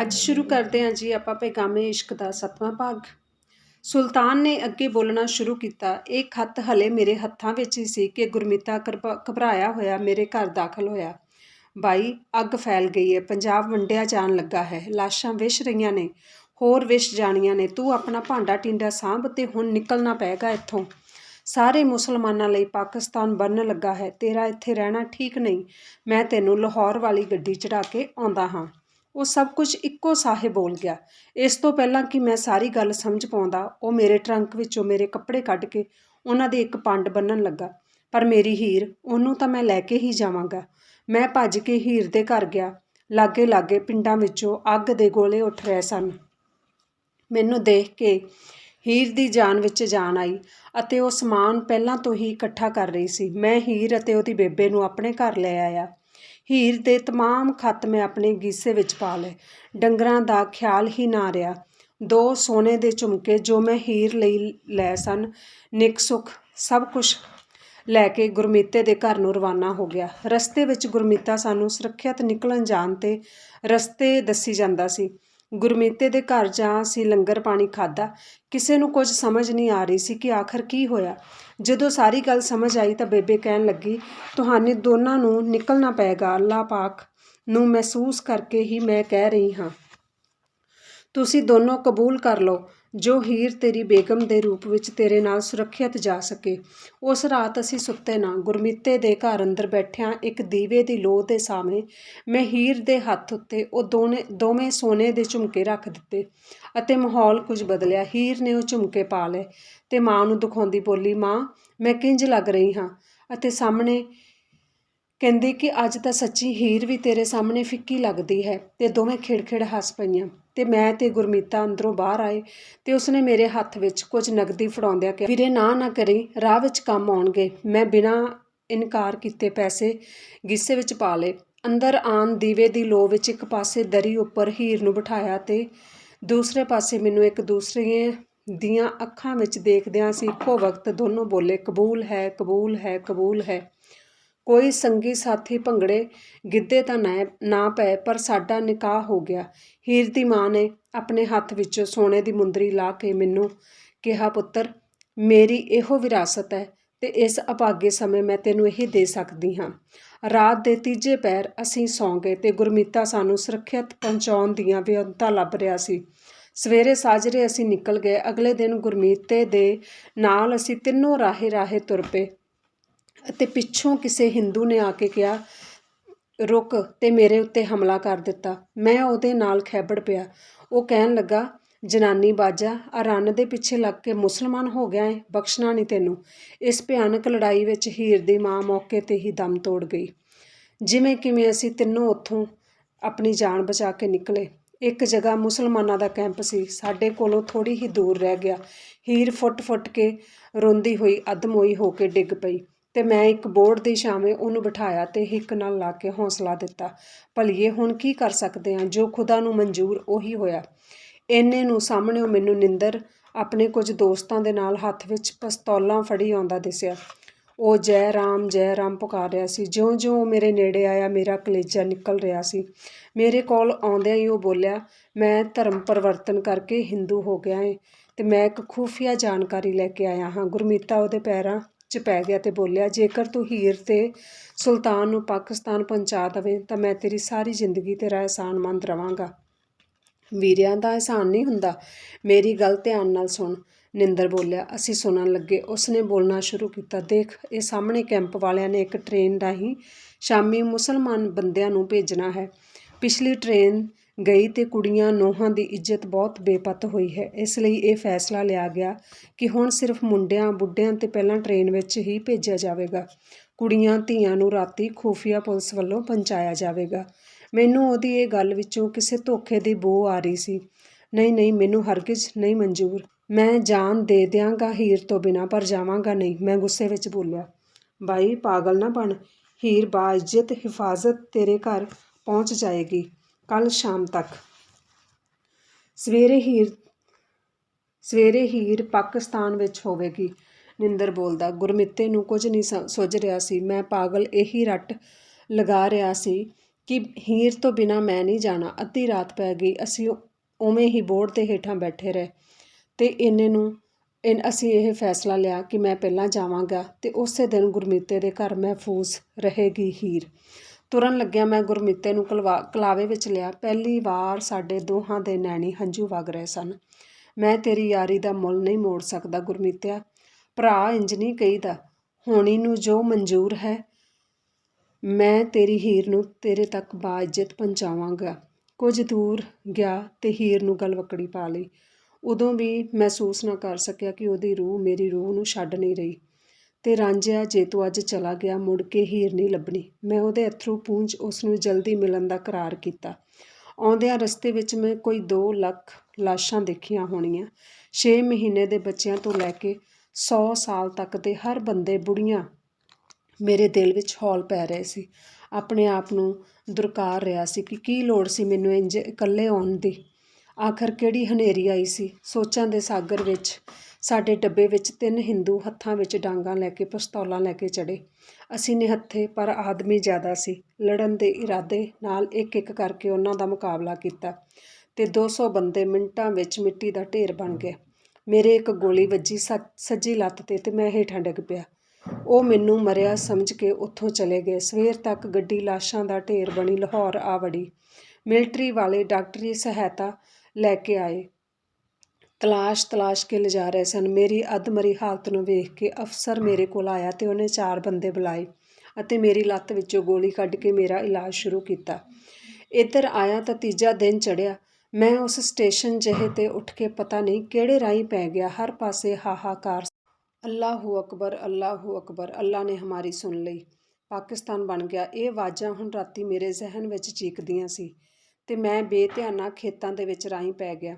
ਅੱਜ ਸ਼ੁਰੂ ਕਰਦੇ ਹਾਂ ਜੀ ਆਪਾਂ ਪੈਗਾਮੇ ਇਸ਼ਕ ਦਾ ਸੱਤਵਾਂ ਭਾਗ। ਸੁਲਤਾਨ ਨੇ ਅੱਗੇ ਬੋਲਣਾ ਸ਼ੁਰੂ ਕੀਤਾ, ਇਹ ਖੱਤ ਹਲੇ ਮੇਰੇ ਹੱਥਾਂ ਵਿੱਚ ਹੀ ਸੀ ਕਿ ਗੁਰਮਿਤਾ ਕਰਬ- ਘਬਰਾਇਆ ਹੋਇਆ ਮੇਰੇ ਘਰ ਦਾਖਲ ਹੋਇਆ। ਬਾਈ, ਅੱਗ ਫੈਲ ਗਈ ਹੈ, ਪੰਜਾਬ ਵੰਡਿਆ ਜਾਣ ਲੱਗਾ ਹੈ, ਲਾਸ਼ਾਂ ਵਿਛ ਰਹੀਆਂ ਨੇ, ਹੋਰ ਵਿਛ ਜਾਣੀਆਂ ਨੇ, ਤੂੰ ਆਪਣਾ ਭਾਂਡਾ ਟਿੰਡਾ ਸਾਂਭ ਤੇ ਹੁਣ ਨਿਕਲਣਾ ਪਏਗਾ ਇੱਥੋਂ। ਸਾਰੇ ਮੁਸਲਮਾਨਾਂ ਲਈ ਪਾਕਿਸਤਾਨ ਬਣਨ ਲੱਗਾ ਹੈ, ਤੇਰਾ ਇੱਥੇ ਰਹਿਣਾ ਠੀਕ ਨਹੀਂ, ਮੈਂ ਤੈਨੂੰ ਲਾਹੌਰ ਵਾਲੀ ਗੱਡੀ ਚੜਾ ਕੇ ਆਉਂਦਾ ਹਾਂ। ਉਹ ਸਭ ਕੁਝ ਇੱਕੋ ਸਾਹੇ ਬੋਲ ਗਿਆ। ਇਸ ਤੋਂ ਪਹਿਲਾਂ ਕਿ ਮੈਂ ਸਾਰੀ ਗੱਲ ਸਮਝ ਪਾਉਂਦਾ, ਉਹ ਮੇਰੇ ਟਰੰਕ ਵਿੱਚੋਂ ਮੇਰੇ ਕੱਪੜੇ ਕੱਢ ਕੇ ਉਹਨਾਂ ਦੇ ਇੱਕ ਪੰਡ ਬੰਨਣ ਲੱਗਾ। ਪਰ ਮੇਰੀ ਹੀਰ, ਉਹਨੂੰ ਤਾਂ ਮੈਂ ਲੈ ਕੇ ਹੀ ਜਾਵਾਂਗਾ। ਮੈਂ ਭੱਜ ਕੇ ਹੀਰ ਦੇ ਘਰ ਗਿਆ। ਲਾਗੇ ਲਾਗੇ ਪਿੰਡਾਂ ਵਿੱਚੋਂ ਅੱਗ ਦੇ ਗੋਲੇ ਉੱਠ ਰਹੇ ਸਨ। ਮੈਨੂੰ ਦੇਖ ਕੇ ਹੀਰ ਦੀ ਜਾਨ ਵਿੱਚ ਜਾਨ ਆਈ ਅਤੇ ਉਹ ਸਮਾਨ ਪਹਿਲਾਂ ਤੋਂ ਹੀ ਇਕੱਠਾ ਕਰ ਰਹੀ ਸੀ। ਮੈਂ ਹੀਰ ਅਤੇ ਉਹਦੀ ਬੇਬੇ ਨੂੰ ਆਪਣੇ ਘਰ ਲੈ ਆਇਆ। ਹੀਰ ਦੇ तमाम ਖੱਤ ਮੈਂ ਆਪਣੇ ਗੀਸੇ ਵਿੱਚ ਪਾ ਲਏ ਡੰਗਰਾਂ ਦਾ ਖਿਆਲ ਹੀ ਨਾ ਰਿਹਾ ਦੋ ਸੋਨੇ ਦੇ ਝੁਮਕੇ ਜੋ ਮੈਂ ਹੀਰ ਲਈ ਲੈ ਸਨ ਨਿਕ ਸੁਖ ਸਭ ਕੁਝ ਲੈ ਕੇ ਗੁਰਮੀਤੇ ਦੇ ਘਰ ਨੂੰ ਰਵਾਨਾ ਹੋ ਗਿਆ ਰਸਤੇ ਵਿੱਚ ਗੁਰਮੀਤਾ ਸਾਨੂੰ ਸੁਰੱਖਿਅਤ ਨਿਕਲਣ ਜਾਣ ਤੇ ਰਸਤੇ ਦੱਸੀ ਜਾਂਦਾ ਸੀ ਗੁਰਮੀਤੇ ਦੇ ਘਰ ਜਾਂ ਅਸੀਂ ਲੰਗਰ ਪਾਣੀ ਖਾਦਾ ਕਿਸੇ ਨੂੰ ਕੁਝ ਸਮਝ ਨਹੀਂ ਆ ਰਹੀ ਸੀ ਕਿ ਆਖਰ ਕੀ ਹੋਇਆ। ਜਦੋਂ ਸਾਰੀ ਗੱਲ ਸਮਝ ਆਈ ਤਾਂ ਬੇਬੇ ਕਹਿਣ ਲੱਗੀ, ਤੁਹਾਨੂੰ ਦੋਨਾਂ ਨੂੰ ਨਿਕਲਣਾ ਪਏਗਾ ਅੱਲਾਹ ਪਾਕ ਨੂੰ ਮਹਿਸੂਸ ਕਰਕੇ ਹੀ ਮੈਂ ਕਹਿ ਰਹੀ ਹਾਂ। ਤੁਸੀਂ ਦੋਨੋਂ ਕਬੂਲ ਕਰ ਲਓ। ਜੋ ਹੀਰ ਤੇਰੀ ਬੇਗਮ ਦੇ ਰੂਪ ਵਿੱਚ ਤੇਰੇ ਨਾਲ ਸੁਰੱਖਿਅਤ ਜਾ ਸਕੇ। ਉਸ ਰਾਤ ਅਸੀਂ ਸੁੱਤੇ ਨਾ। ਗੁਰਮੀਤੇ ਦੇ ਘਰ ਅੰਦਰ ਬੈਠਿਆਂ ਇੱਕ ਦੀਵੇ ਦੀ ਲੋਹ ਦੇ ਸਾਹਮਣੇ ਮੈਂ ਹੀਰ ਦੇ ਹੱਥ ਉੱਤੇ ਉਹ ਦੋਨੇ, ਦੋਵੇਂ ਸੋਨੇ ਦੇ ਝੁਮਕੇ ਰੱਖ ਦਿੱਤੇ ਅਤੇ ਮਾਹੌਲ ਕੁਝ ਬਦਲਿਆ। ਹੀਰ ਨੇ ਉਹ ਝੁਮਕੇ ਪਾ ਲਏ ਤੇ ਮਾਂ ਨੂੰ ਦਿਖਾਉਂਦੀ ਬੋਲੀ, ਮਾਂ, ਮੈਂ ਕਿੰਜ ਲੱਗ ਰਹੀ ਹਾਂ? ਅਤੇ ਸਾਹਮਣੇ ਕਹਿੰਦੀ ਕਿ ਅੱਜ ਤਾਂ ਸੱਚੀ ਹੀਰ ਵੀ ਤੇਰੇ ਸਾਹਮਣੇ ਫਿੱਕੀ ਲੱਗਦੀ ਹੈ ਤੇ ਦੋਵੇਂ ਖਿੜਖਿੜ ਹੱਸ ਪਈਆਂ। ਤੇ ਮੈਂ ਤੇ ਗੁਰਮੀਤਾ ਅੰਦਰੋਂ ਬਾਹਰ ਆਏ ਤੇ ਉਸਨੇ ਮੇਰੇ ਹੱਥ ਵਿੱਚ ਕੁਝ ਨਗਦੀ ਫੜਾਉਂਦਿਆਂ ਕਿਹਾ, ਵੀਰੇ ਨਾ ਨਾ ਕਰੀ, ਰਾਹ ਵਿੱਚ ਕੰਮ ਆਉਣਗੇ। ਮੈਂ ਬਿਨਾਂ ਇਨਕਾਰ ਕੀਤੇ ਪੈਸੇ ਗਿੱਸੇ ਵਿੱਚ ਪਾ ਲਏ। ਅੰਦਰ ਆਣ ਦੀਵੇ ਦੀ ਲੋ ਵਿੱਚ ਇੱਕ ਪਾਸੇ ਦਰੀ ਉੱਪਰ ਹੀਰ ਨੂੰ ਬਿਠਾਇਆ ਤੇ ਦੂਸਰੇ ਪਾਸੇ ਮੈਨੂੰ ਇੱਕ ਦੂਸਰੇ ਦੀਆਂ ਅੱਖਾਂ ਵਿੱਚ ਦੇਖਦਿਆਂ ਸੀ ਇੱਕੋ ਵਕਤ ਦੋਨੋਂ ਬੋਲੇ, ਕਬੂਲ ਹੈ ਕਬੂਲ ਹੈ ਕਬੂਲ ਹੈ। ਕੋਈ ਸੰਗੀ ਸਾਥੀ ਭੰਗੜੇ ਗਿੱਧੇ ਤਾਂ ਨਾ ਨਾ ਪਏ, ਪਰ ਸਾਡਾ ਨਿਕਾਹ ਹੋ ਗਿਆ। ਹੀਰ ਦੀ ਮਾਂ ਨੇ ਆਪਣੇ ਹੱਥ ਵਿੱਚੋਂ ਸੋਨੇ ਦੀ ਮੁੰਦਰੀ ਲਾ ਕੇ ਮੈਨੂੰ ਕਿਹਾ, ਪੁੱਤਰ, ਮੇਰੀ ਇਹੋ ਵਿਰਾਸਤ ਹੈ ਤੇ ਇਸ ਅਭਾਗੇ ਸਮੇਂ ਮੈਂ ਤੈਨੂੰ ਇਹ ਦੇ ਸਕਦੀ ਹਾਂ। ਰਾਤ ਦੇ ਤੀਜੇ ਪੈਰ ਅਸੀਂ ਸੌਂ ਗਏ ਤੇ ਗੁਰਮੀਤਾ ਸਾਨੂੰ ਸੁਰੱਖਿਅਤ ਪਹੁੰਚਾਉਣ ਦੀਆਂ ਵਿਅੰਤਾ ਲੱਭ ਰਿਹਾ ਸੀ। ਸਵੇਰੇ ਸਾਜਰੇ ਅਸੀਂ ਨਿਕਲ ਗਏ। ਅਗਲੇ ਦਿਨ ਗੁਰਮੀਤੇ ਦੇ ਨਾਲ ਅਸੀਂ ਤਿੰਨੋਂ ਰਾਹੇ ਰਾਹੇ ਤੁਰ ਪਏ। ਅਤੇ ਪਿੱਛੋਂ ਕਿਸੇ ਹਿੰਦੂ ਨੇ ਆ ਕੇ ਕਿਹਾ, ਰੁਕ ਅਤੇ ਮੇਰੇ ਉੱਤੇ ਹਮਲਾ ਕਰ ਦਿੱਤਾ। ਮੈਂ ਉਹਦੇ ਨਾਲ ਖੈਬੜ ਪਿਆ। ਉਹ ਕਹਿਣ ਲੱਗਾ, ਜਨਾਨੀ ਬਾਜਾ ਆ ਰੰਨ ਦੇ ਪਿੱਛੇ ਲੱਗ ਕੇ ਮੁਸਲਮਾਨ ਹੋ ਗਿਆ ਏ, ਬਖਸ਼ਣਾ ਨਹੀਂ ਤੈਨੂੰ। ਇਸ ਭਿਆਨਕ ਲੜਾਈ ਵਿੱਚ ਹੀਰ ਦੀ ਮਾਂ ਮੌਕੇ ਤੇ ਹੀ ਦਮ ਤੋੜ ਗਈ। ਜਿਵੇਂ ਕਿਵੇਂ ਅਸੀਂ ਤਿੰਨੋਂ ਉੱਥੋਂ ਆਪਣੀ ਜਾਨ ਬਚਾ ਕੇ ਨਿਕਲੇ। ਇੱਕ ਜਗ੍ਹਾ ਮੁਸਲਮਾਨਾਂ ਦਾ ਕੈਂਪ ਸੀ, ਸਾਡੇ ਕੋਲੋਂ ਥੋੜੀ ਹੀ ਦੂਰ ਰਹਿ ਗਿਆ। ਹੀਰ ਫੁੱਟ-ਫੁੱਟ ਕੇ ਰੋਂਦੀ ਹੋਈ, ਅਧਮੋਈ ਹੋ ਕੇ ਡਿੱਗ ਪਈ। ਤੇ ਮੈਂ ਇੱਕ ਬੋਰਡ ਦੀ ਛਾਵੇਂ ਉਹਨੂੰ ਬਿਠਾਇਆ ਤੇ ਹਿੱਕ ਨਾਲ ਲਾ ਕੇ ਹੌਸਲਾ ਦਿੱਤਾ। ਭਲੀਏ, ਹੁਣ ਕੀ ਕਰ ਸਕਦੇ ਹਾਂ ਜੋ ਖੁਦਾ ਨੂੰ ਮਨਜ਼ੂਰ, ਉਹੀ ਹੋਇਆ। ਇੰਨੇ ਨੂੰ ਸਾਹਮਣੇ ਮੈਨੂੰ ਨਿੰਦਰ, ਆਪਣੇ ਕੁਝ ਦੋਸਤਾਂ ਦੇ ਨਾਲ ਹੱਥ ਵਿੱਚ ਪਿਸਤੌਲਾਂ ਫੜੀ ਆਉਂਦਾ ਦਿਸਿਆ। ਉਹ ਜੈ ਰਾਮ ਜੈ ਰਾਮ ਪੁਕਾਰ ਰਿਹਾ ਸੀ। ਜਿਉਂ-ਜਿਉਂ ਮੇਰੇ ਨੇੜੇ ਆਇਆ, ਮੇਰਾ ਕਲੇਜਾ ਨਿਕਲ ਰਿਹਾ ਸੀ। ਮੇਰੇ ਕੋਲ ਆਉਂਦਿਆਂ ਹੀ ਉਹ ਬੋਲਿਆ, ਮੈਂ ਧਰਮ ਪਰਿਵਰਤਨ ਕਰਕੇ ਹਿੰਦੂ ਹੋ ਗਿਆ ਏ ਤੇ ਮੈਂ ਇੱਕ ਖੂਫੀਆ ਜਾਣਕਾਰੀ ਲੈ ਕੇ ਆਇਆ ਹਾਂ। ਗੁਰਮੀਤਾ ਉਹਦੇ ਪੈਰਾਂ 'ਚ ਪੈ ਗਿਆ ਤੇ ਬੋਲਿਆ, ਜੇਕਰ ਤੂੰ ਹੀਰ ਤੇ ਸੁਲਤਾਨ ਨੂੰ ਪਾਕਿਸਤਾਨ ਪਹੁੰਚਾ ਦਵੇਂ, ਤਾਂ ਮੈਂ ਤੇਰੀ ਸਾਰੀ ਜ਼ਿੰਦਗੀ ਤੇਰਾ ਅਹਿਸਾਨਮੰਦ ਰਵਾਂਗਾ। ਵੀਰਿਆਂ ਦਾ ਅਹਿਸਾਨ ਨਹੀਂ ਹੁੰਦਾ। ਮੇਰੀ ਗੱਲ ਧਿਆਨ ਨਾਲ ਸੁਣ। ਨਿੰਦਰ ਬੋਲਿਆ। ਅਸੀਂ ਸੁਣਨ ਲੱਗੇ। ਉਸਨੇ ਬੋਲਣਾ ਸ਼ੁਰੂ ਕੀਤਾ। ਦੇਖ, ਇਹ ਸਾਹਮਣੇ ਕੈਂਪ ਵਾਲਿਆਂ ਨੇ ਇੱਕ ਟ੍ਰੇਨ ਰਾਹੀਂ ਸ਼ਾਮੀ ਮੁਸਲਮਾਨ ਬੰਦਿਆਂ ਨੂੰ ਭੇਜਣਾ ਹੈ। ਪਿਛਲੀ ਟ੍ਰੇਨ ਗਈ ਤੇ ਕੁੜੀਆਂ ਨੋਹਾਂ ਦੀ ਇੱਜ਼ਤ ਬਹੁਤ ਬੇਪਤ ਹੋਈ ਹੈ। ਇਸ ਲਈ ਇਹ ਫੈਸਲਾ ਲਿਆ ਗਿਆ ਕਿ ਹੁਣ ਸਿਰਫ ਮੁੰਡਿਆਂ, ਬੁੱਢਿਆਂ ਤੇ ਪਹਿਲਾਂ ਟ੍ਰੇਨ ਵਿੱਚ ਹੀ ਭੇਜਿਆ ਜਾਵੇਗਾ। ਕੁੜੀਆਂ, ਧੀਆਂ ਨੂੰ ਰਾਤੀ ਖੂਫੀਆ ਪੁਲਿਸ ਵੱਲੋਂ ਪਹੁੰਚਾਇਆ ਜਾਵੇਗਾ। ਮੈਨੂੰ ਉਹਦੀ ਇਹ ਗੱਲ ਵਿੱਚੋਂ ਕਿਸੇ ਧੋਖੇ ਦੀ ਬੋ ਆ ਰਹੀ ਸੀ। ਨਹੀਂ ਨਹੀਂ, ਮੈਨੂੰ ਹਰਗਿਜ਼ ਨਹੀਂ ਮਨਜ਼ੂਰ। ਮੈਂ ਜਾਨ ਦੇ ਦਿਆਂਗਾ, ਹੀਰ ਤੋਂ ਬਿਨਾ, ਪਰ ਜਾਵਾਂਗਾ ਨਹੀਂ। ਮੈਂ ਗੁੱਸੇ ਵਿੱਚ ਬੋਲਿਆ ਬਾਈ ਪਾਗਲ ਨਾ ਬਣ। ਹੀਰ ਬਾਇਜ਼ਤ, ਹਿਫਾਜ਼ਤ ਤੇਰੇ ਘਰ ਪਹੁੰਚ ਜਾਏਗੀ। ਕੱਲ ਸ਼ਾਮ ਤੱਕ। ਸਵੇਰੇ ਹੀਰ ਸਵੇਰੇ ਹੀਰ ਪਾਕਿਸਤਾਨ ਵਿੱਚ ਹੋਵੇਗੀ। ਨਿੰਦਰ ਬੋਲਦਾ, ਗੁਰਮਿੱਤੇ ਨੂੰ ਕੁਝ ਨਹੀਂ ਸ- ਸੁੱਝ ਰਿਹਾ ਸੀ। ਮੈਂ ਪਾਗਲ ਇਹੀ ਰੱਟ ਲਗਾ ਰਿਹਾ ਸੀ ਕਿ ਹੀਰ ਤੋਂ ਬਿਨਾ ਮੈਂ ਨਹੀਂ ਜਾਣਾ। ਅੱਧੀ ਰਾਤ ਪੈ ਗਈ। ਅਸੀਂ ਉਵੇਂ ਹੀ ਬੋਰਡ ਦੇ ਹੇਠਾਂ ਬੈਠੇ ਰਹੇ ਤੇ ਇਹਨੇ ਨੂੰ, ਇਨ, ਅਸੀਂ ਇਹ ਫੈਸਲਾ ਲਿਆ ਕਿ ਮੈਂ ਪਹਿਲਾਂ ਜਾਵਾਂਗਾ ਤੇ ਉਸੇ ਦਿਨ ਗੁਰਮੀਤੇ ਦੇ ਘਰ ਮਹਿਫੂਜ਼ ਰਹੇਗੀ ਹੀਰ। ਤੁਰਨ ਲੱਗਿਆ ਮੈਂ ਗੁਰਮੀਤੇ ਨੂੰ ਕਲਵਾ, ਕਲਾਵੇ ਵਿੱਚ ਲਿਆ। ਪਹਿਲੀ ਵਾਰ ਸਾਡੇ ਦੋਹਾਂ ਦੇ ਨੈਣੀ ਹੰਝੂ ਵਗ ਰਹੇ ਸਨ। ਮੈਂ ਤੇਰੀ ਯਾਰੀ ਦਾ ਮੁੱਲ ਨਹੀਂ ਮੋੜ ਸਕਦਾ ਗੁਰਮੀਤਿਆ। ਭਰਾ ਇੰਜ ਨਹੀਂ ਕਹੀਦਾ, ਹੋਣੀ ਨੂੰ ਜੋ ਮਨਜ਼ੂਰ ਹੈ, ਮੈਂ ਤੇਰੀ ਹੀਰ ਨੂੰ ਤੇਰੇ ਤੱਕ ਬਾਇਜ਼ਤ ਪਹੁੰਚਾਵਾਂਗਾ। ਕੁਝ ਦੂਰ ਗਿਆ ਤੇ ਹੀਰ ਨੂੰ ਗਲਵਕੜੀ ਪਾ ਲਈ। ਉਦੋਂ ਵੀ ਮਹਿਸੂਸ ਨਾ ਕਰ ਸਕਿਆ ਕਿ ਉਹਦੀ ਰੂਹ ਮੇਰੀ ਰੂਹ ਨੂੰ ਛੱਡ ਨਹੀਂ ਰਹੀ। ਤੇ ਰਾਂਝਿਆ, ਜੇ ਤੂੰ ਅੱਜ ਚਲਾ ਗਿਆ, ਮੁੜ ਕੇ ਹੀਰ ਨਹੀਂ ਲੱਭਣੀ। ਮੈਂ ਉਹਦੇ ਅਥਰੂ ਪੂੰਝ ਉਸ ਨੂੰ ਜਲਦੀ ਮਿਲਣ ਦਾ ਕਰਾਰ ਕੀਤਾ। ਆਉਂਦਿਆਂ ਰਸਤੇ ਵਿੱਚ ਮੈਂ ਕੋਈ 2 ਲੱਖ ਲਾਸ਼ਾਂ ਦੇਖੀਆਂ ਹੋਣੀਆਂ। 6 ਮਹੀਨੇ ਦੇ ਬੱਚਿਆਂ ਤੋਂ ਲੈ ਕੇ 100 ਸਾਲ ਤੱਕ ਦੇ ਹਰ ਬੰਦੇ ਬੁੜੀਆਂ ਮੇਰੇ ਦਿਲ ਵਿੱਚ ਹੌਲ ਪੈ ਰਹੇ ਸੀ। ਆਪਣੇ ਆਪ ਨੂੰ ਦੁਰਕਾਰ ਰਿਹਾ ਸੀ ਕਿ ਕੀ ਲੋੜ ਸੀ ਮੈਨੂੰ ਇੰਜ ਇਕੱਲੇ ਆਉਣ ਦੀ। ਆਖਰ ਕਿਹੜੀ ਹਨੇਰੀ ਆਈ ਸੀ? ਸੋਚਾਂ ਦੇ ਸਾਗਰ ਵਿੱਚ ਸਾਡੇ ਡੱਬੇ ਵਿੱਚ ਤਿੰਨ ਹਿੰਦੂ ਹੱਥਾਂ ਵਿੱਚ ਡਾਂਗਾਂ ਲੈ ਕੇ ਪਿਸਤੌਲਾਂ ਲੈ ਕੇ ਚੜ੍ਹੇ। ਅਸੀਂ ਨਿਹੱਥੇ, ਪਰ ਆਦਮੀ ਜ਼ਿਆਦਾ ਸੀ। ਲੜਨ ਦੇ ਇਰਾਦੇ ਨਾਲ ਇੱਕ ਇੱਕ ਕਰਕੇ ਉਹਨਾਂ ਦਾ ਮੁਕਾਬਲਾ ਕੀਤਾ ਤੇ 200 ਬੰਦੇ ਮਿੰਟਾਂ ਵਿੱਚ ਮਿੱਟੀ ਦਾ ਢੇਰ ਬਣ ਗਏ। ਮੇਰੇ ਇੱਕ ਗੋਲੀ ਵੱਜੀ ਸ- ਸੱਜੀ ਲੱਤ ਤੇ ਤੇ ਮੈਂ ਹੇਠਾਂ ਡਿੱਗ ਪਿਆ। ਉਹ ਮੈਨੂੰ ਮਰਿਆ ਸਮਝ ਕੇ ਉੱਥੋਂ ਚਲੇ ਗਏ। ਸਵੇਰ ਤੱਕ ਗੱਡੀ ਲਾਸ਼ਾਂ ਦਾ ਢੇਰ ਬਣੀ ਲਾਹੌਰ ਆ ਵੜੀ। ਮਿਲਟਰੀ ਵਾਲੇ ਡਾਕਟਰੀ ਸਹਾਇਤਾ ਲੈ ਕੇ ਆਏ। ਤਲਾਸ਼ ਤਲਾਸ਼ ਕੇ ਲਿਜਾ ਰਹੇ ਸਨ। ਮੇਰੀ ਅੱਧਮਰੀ ਹਾਲਤ ਨੂੰ ਵੇਖ ਕੇ ਅਫਸਰ ਮੇਰੇ ਕੋਲ ਆਇਆ ਤੇ ਉਹਨੇ ਚਾਰ ਬੰਦੇ ਬੁਲਾਏ ਅਤੇ ਮੇਰੀ ਲੱਤ ਵਿੱਚੋਂ ਗੋਲੀ ਕੱਢ ਕੇ ਮੇਰਾ ਇਲਾਜ ਸ਼ੁਰੂ ਕੀਤਾ। ਇੱਧਰ ਆਇਆ ਤਾਂ ਤੀਜਾ ਦਿਨ ਚੜਿਆ ਮੈਂ ਉਸ ਸਟੇਸ਼ਨ ਜਿਹੇ ਤੇ ਉੱਠ ਕੇ ਪਤਾ ਨਹੀਂ ਕਿਹੜੇ ਰਾਹੀਂ ਪੈ ਗਿਆ। ਹਰ ਪਾਸੇ ਹਾਹਾਕਾਰ ਅੱਲਾਹੂ ਅਕਬਰ ਅੱਲਾਹੂ ਅਕਬਰ, ਅੱਲਾ ਨੇ ਹਮਾਰੀ ਸੁਣ ਲਈ। ਪਾਕਿਸਤਾਨ ਬਣ ਗਿਆ। ਇਹ ਆਵਾਜ਼ਾਂ ਹੁਣ ਰਾਤੀ ਮੇਰੇ ਜ਼ਿਹਨ ਵਿੱਚ ਚੀਕਦੀਆਂ ਸੀ ਤੇ ਮੈਂ ਬੇਧਿਆਨਾ ਖੇਤਾਂ ਦੇ ਵਿੱਚ ਰਾਹੀਂ ਪੈ ਗਿਆ।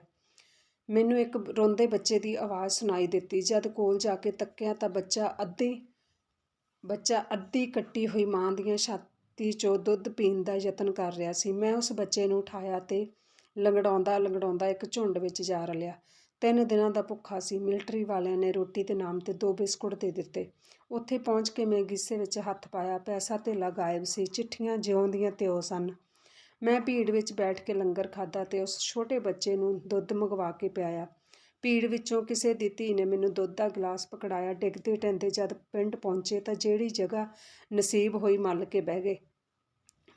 ਮੈਨੂੰ ਇੱਕ ਰੋਂਦੇ ਬੱਚੇ ਦੀ ਆਵਾਜ਼ ਸੁਣਾਈ ਦਿੱਤੀ। ਜਦ ਕੋਲ ਜਾ ਕੇ ਤੱਕਿਆ ਤਾਂ ਬੱਚਾ ਅੱਧੀ ਬੱਚਾ ਅੱਧੀ ਕੱਟੀ ਹੋਈ ਮਾਂ ਦੀਆਂ ਛਾਤੀ 'ਚੋਂ ਦੁੱਧ ਪੀਣ ਦਾ ਯਤਨ ਕਰ ਰਿਹਾ ਸੀ। ਮੈਂ ਉਸ ਬੱਚੇ ਨੂੰ ਉਠਾਇਆ ਤੇ ਲੰਗੜਾਉਂਦਾ ਲੰਗੜਾਉਂਦਾ ਇੱਕ ਝੁੰਡ ਵਿੱਚ ਜਾ ਰਲਿਆ। ਤਿੰਨ ਦਿਨਾਂ ਦਾ ਭੁੱਖਾ ਸੀ। ਮਿਲਟਰੀ ਵਾਲਿਆਂ ਨੇ ਰੋਟੀ ਦੇ ਨਾਮ ਤੇ ਦੋ ਬਿਸਕੁਟ ਦੇ ਦਿੱਤੇ। ਉੱਥੇ ਪਹੁੰਚ ਕੇ ਮੈਂ ਗਿੱਸੇ ਵਿੱਚ ਹੱਥ ਪਾਇਆ। ਪੈਸਾ ਧੇਲਾ ਗਾਇਬ ਸੀ। ਚਿੱਠੀਆਂ ਜਿਉਂਦੀਆਂ ਦੀਆਂ ਤਿਉਂ ਸਨ। ਮੈਂ ਭੀੜ ਵਿੱਚ ਬੈਠ ਕੇ ਲੰਗਰ ਖਾਧਾ ਤੇ ਉਸ ਛੋਟੇ ਬੱਚੇ ਨੂੰ ਦੁੱਧ ਮੰਗਵਾ ਕੇ ਪਿਆਇਆ। ਭੀੜ ਵਿੱਚੋਂ ਕਿਸੇ ਦੀ ਧੀ ਨੇ ਮੈਨੂੰ ਦੁੱਧ ਦਾ ਗਲਾਸ ਪਕੜਾਇਆ। ਡਿੱਗਦੇ ਟੈਂਦੇ ਜਦ ਪਿੰਡ ਪਹੁੰਚੇ ਤਾਂ ਜਿਹੜੀ ਜਗ੍ਹਾ ਨਸੀਬ ਹੋਈ ਮੱਲ ਕੇ ਬਹਿ ਗਏ।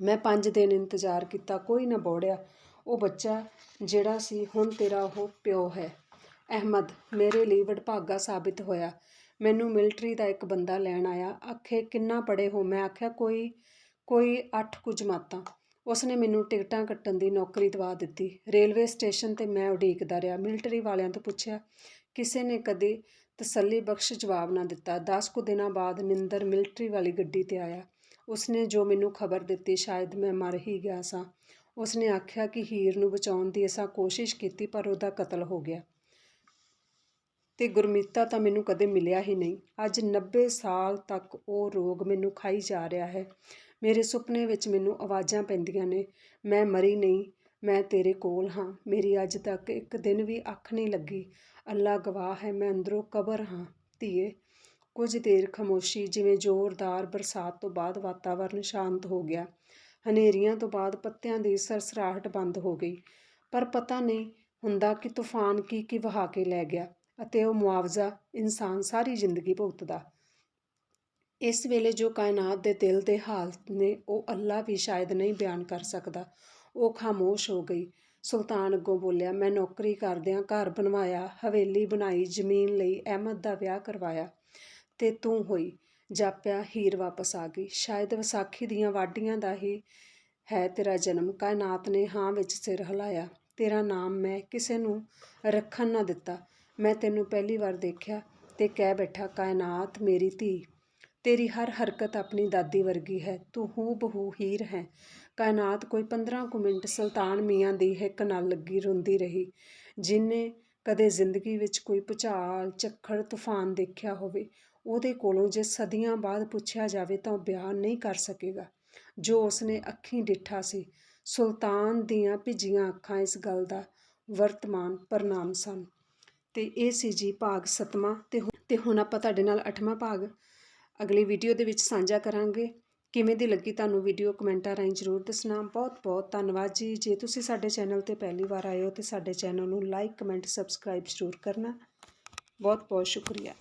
ਮੈਂ ਪੰਜ ਦਿਨ ਇੰਤਜ਼ਾਰ ਕੀਤਾ, ਕੋਈ ਨਾ ਬੋੜਿਆ। ਉਹ ਬੱਚਾ ਜਿਹੜਾ ਸੀ, ਹੁਣ ਤੇਰਾ ਉਹ ਪਿਓ ਹੈ। ਅਹਿਮਦ, ਮੇਰੇ ਲਈ ਵਡਭਾਗਾ ਸਾਬਿਤ ਹੋਇਆ। ਮੈਨੂੰ ਮਿਲਟਰੀ ਦਾ ਇੱਕ ਬੰਦਾ ਲੈਣ ਆਇਆ। ਆਖੇ, ਕਿੰਨਾ ਪੜੇ ਹੋ? ਮੈਂ ਆਖਿਆ, ਕੋਈ ਕੋਈ 8 ਕੁ ਜਮਾਤਾਂ। ਉਸਨੇ ਮੈਨੂੰ ਟਿਕਟਾਂ ਕੱਟਣ ਦੀ ਨੌਕਰੀ ਦਵਾ ਦਿੱਤੀ। ਰੇਲਵੇ ਸਟੇਸ਼ਨ ਤੇ ਮੈਂ ਉਡੀਕਦਾ ਰਿਹਾ। ਮਿਲਟਰੀ ਵਾਲਿਆਂ ਤੋਂ ਪੁੱਛਿਆ, ਕਿਸੇ ਨੇ ਕਦੇ ਤਸੱਲੀ ਬਖਸ਼ ਜਵਾਬ ਨਾ ਦਿੱਤਾ? 10 ਕੁ ਦਿਨਾਂ ਬਾਅਦ ਨਿੰਦਰ ਮਿਲਟਰੀ ਵਾਲੀ ਗੱਡੀ ਤੇ ਆਇਆ। ਉਸਨੇ ਜੋ ਮੈਨੂੰ ਖਬਰ ਦਿੱਤੀ, ਸ਼ਾਇਦ ਮੈਂ ਮਰ ਹੀ ਗਿਆ ਸਾਂ। ਉਸਨੇ ਆਖਿਆ ਕਿ ਹੀਰ ਨੂੰ ਬਚਾਉਣ ਦੀ ਅਸਾਂ ਕੋਸ਼ਿਸ਼ ਕੀਤੀ, ਪਰ ਉਹਦਾ ਕਤਲ ਹੋ ਗਿਆ। ਤੇ ਗੁਰਮੀਤਾ ਤਾਂ ਮੈਨੂੰ ਕਦੇ ਮਿਲਿਆ ਹੀ ਨਹੀਂ। ਅੱਜ 90 ਸਾਲ ਤੱਕ ਉਹ ਰੋਗ ਮੈਨੂੰ ਖਾਈ ਜਾ ਰਿਹਾ ਹੈ। ਮੇਰੇ ਸੁਪਨੇ ਵਿੱਚ ਮੈਨੂੰ ਆਵਾਜ਼ਾਂ ਪੈਂਦੀਆਂ ਨੇ। ਮੈਂ ਮਰੀ ਨਹੀਂ, ਮੈਂ ਤੇਰੇ ਕੋਲ ਹਾਂ। ਮੇਰੀ ਅੱਜ ਤੱਕ ਇੱਕ ਦਿਨ ਵੀ ਅੱਖ ਨਹੀਂ ਲੱਗੀ। ਅੱਲਾ ਗਵਾਹ ਹੈ, ਮੈਂ ਅੰਦਰੋਂ ਕਬਰ ਹਾਂ। ਧੀਏ, ਕੁਝ ਦੇਰ ਖਾਮੋਸ਼ੀ, ਜਿਵੇਂ ਜ਼ੋਰਦਾਰ ਬਰਸਾਤ ਤੋਂ ਬਾਅਦ ਵਾਤਾਵਰਨ ਸ਼ਾਂਤ ਹੋ ਗਿਆ। ਹਨੇਰੀਆਂ ਤੋਂ ਬਾਅਦ ਪੱਤਿਆਂ ਦੀ ਸਰਸਰਾਹਟ ਬੰਦ ਹੋ ਗਈ। ਪਰ ਪਤਾ ਨਹੀਂ ਹੁੰਦਾ ਕਿ ਤੂਫਾਨ ਕੀ ਕੀ ਵਹਾ ਕੇ ਲੈ ਗਿਆ ਅਤੇ ਉਹ ਮੁਆਵਜ਼ਾ ਇਨਸਾਨ ਸਾਰੀ ਜ਼ਿੰਦਗੀ ਭੁਗਤਦਾ। ਇਸ ਵੇਲੇ ਜੋ ਕਾਇਨਾਤ ਦੇ ਦਿਲ ਦੇ ਹਾਲਤ ਨੇ, ਉਹ ਅੱਲਾ ਵੀ ਸ਼ਾਇਦ ਨਹੀਂ ਬਿਆਨ ਕਰ ਸਕਦਾ। ਉਹ ਖਾਮੋਸ਼ ਹੋ ਗਈ। ਸੁਲਤਾਨ ਅੱਗੋਂ ਬੋਲਿਆ, ਮੈਂ ਨੌਕਰੀ ਕਰਦਿਆਂ ਘਰ ਬਣਵਾਇਆ, ਹਵੇਲੀ ਬਣਾਈ, ਜ਼ਮੀਨ ਲਈ ਅਹਿਮਦ ਦਾ ਵਿਆਹ ਕਰਵਾਇਆ ਤੇ ਤੂੰ ਹੋਈ ਜਾਪਿਆ ਹੀਰ ਵਾਪਸ ਆ ਗਈ। ਸ਼ਾਇਦ ਵਿਸਾਖੀ ਦੀਆਂ ਵਾਢੀਆਂ ਦਾ ਹੀ ਹੈ ਤੇਰਾ ਜਨਮ। ਕਾਇਨਾਤ ਨੇ ਹਾਂ ਵਿੱਚ ਸਿਰ ਹਿਲਾਇਆ, ਤੇਰਾ ਨਾਮ ਮੈਂ ਕਿਸੇ ਨੂੰ ਰੱਖਣ ਨਾ ਦਿੱਤਾ। ਮੈਂ ਤੈਨੂੰ ਪਹਿਲੀ ਵਾਰ ਦੇਖਿਆ ਤੇ ਕਹਿ ਬੈਠਾ, ਕਾਇਨਾਤ ਮੇਰੀ ਧੀ ਤੇਰੀ ਹਰ ਹਰਕਤ ਆਪਣੀ ਦਾਦੀ ਵਰਗੀ ਹੈ, ਤੂੰ ਹੂ ਬਹੂ ਹੀਰ ਹੈ। ਕਾਇਨਾਤ ਕੋਈ 15 ਕੁ ਮਿੰਟ ਸੁਲਤਾਨ ਮੀਆਂ ਦੀ ਹਿੱਕ ਨਾਲ ਲੱਗੀ ਰੋਂਦੀ ਰਹੀ। ਜਿਨੇ ਕਦੇ ਜ਼ਿੰਦਗੀ ਵਿੱਚ ਕੋਈ ਭੁਚਾਲ, ਝੱਖੜ, ਤੂਫਾਨ ਦੇਖਿਆ ਹੋਵੇ, ਉਹਦੇ ਕੋਲੋਂ ਜੇ ਸਦੀਆਂ ਬਾਅਦ ਪੁੱਛਿਆ ਜਾਵੇ ਤਾਂ ਉਹ ਬਿਆਨ ਨਹੀਂ ਕਰ ਸਕੇਗਾ। ਜੋ ਉਸਨੇ ਅੱਖੀਂ ਡਿੱਠਾ ਸੀ, ਸੁਲਤਾਨ ਦੀਆਂ ਭਿੱਜੀਆਂ ਅੱਖਾਂ ਇਸ ਗੱਲ ਦਾ ਵਰਤਮਾਨ ਪ੍ਰਣਾਮ ਸਨ। ਤੇ ਇਹ ਸੀ ਜੀ ਭਾਗ ਸਤਵਾਂ ਤੇ ਹੁਣ ਆਪਾਂ ਤੁਹਾਡੇ ਨਾਲ ਅੱਠਵਾਂ ਭਾਗ ਅਗਲੀ ਵੀਡੀਓ ਦੇ ਵਿੱਚ ਸਾਂਝਾ ਕਰਾਂਗੇ। ਕਿਵੇਂ ਦੀ ਲੱਗੀ ਤੁਹਾਨੂੰ ਵੀਡੀਓ ਕਮੈਂਟਾਂ ਰਾਹੀਂ ਜ਼ਰੂਰ ਦੱਸਣਾ। ਬਹੁਤ ਬਹੁਤ ਧੰਨਵਾਦ ਜੀ। ਜੇ ਤੁਸੀਂ ਸਾਡੇ ਚੈਨਲ ਤੇ ਪਹਿਲੀ ਵਾਰ ਆਏ ਹੋ ਤੇ ਸਾਡੇ ਚੈਨਲ ਨੂੰ ਲਾਈਕ, ਕਮੈਂਟ, ਸਬਸਕ੍ਰਾਈਬ ਜ਼ਰੂਰ ਕਰਨਾ। ਬਹੁਤ ਬਹੁਤ ਸ਼ੁਕਰੀਆ।